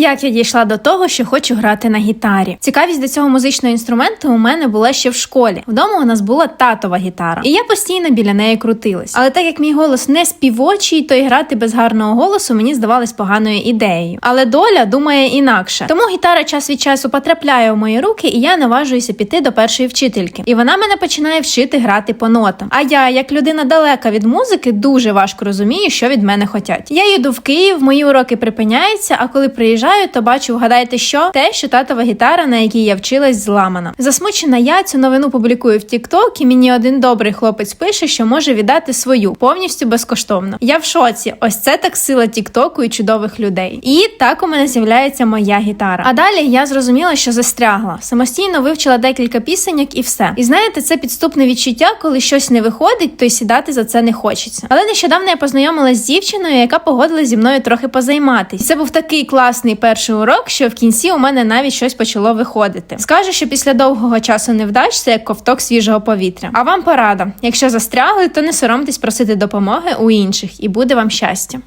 Як я дійшла до того, що хочу грати на гітарі? Цікавість до цього музичного інструменту у мене була ще в школі. Вдома у нас була татова гітара, і я постійно біля неї крутилась. Але так як мій голос не співочий, то і грати без гарного голосу мені здавалось поганою ідеєю. Але доля думає інакше. Тому гітара час від часу потрапляє у мої руки, і я наважуюся піти до першої вчительки. І вона мене починає вчити грати по нотам. А я, як людина далека від музики, дуже важко розумію, що від мене хотять. Я їду в Київ, мої уроки припиняються. А коли приїжджаю, то бачу, вгадайте, що те, що татова гітара, на якій я вчилась, зламана. Засмучена я цю новину публікую в TikTok, і мені один добрий хлопець пише, що може віддати свою повністю безкоштовно. Я в шоці. Ось це так сила Тіктоку і чудових людей. І так у мене з'являється моя гітара. А далі я зрозуміла, що застрягла. Самостійно вивчила декілька пісеньок і все. І знаєте, це підступне відчуття, коли щось не виходить, то й сідати за це не хочеться. Але нещодавно я познайомилась з дівчиною, яка погодилась зі мною трохи позайматись. Це був такий класний перший урок, що в кінці у мене навіть щось почало виходити. Скажу, що після довгого часу невдач це як ковток свіжого повітря. А вам порада: якщо застрягли, то не соромтесь просити допомоги у інших, і буде вам щастя.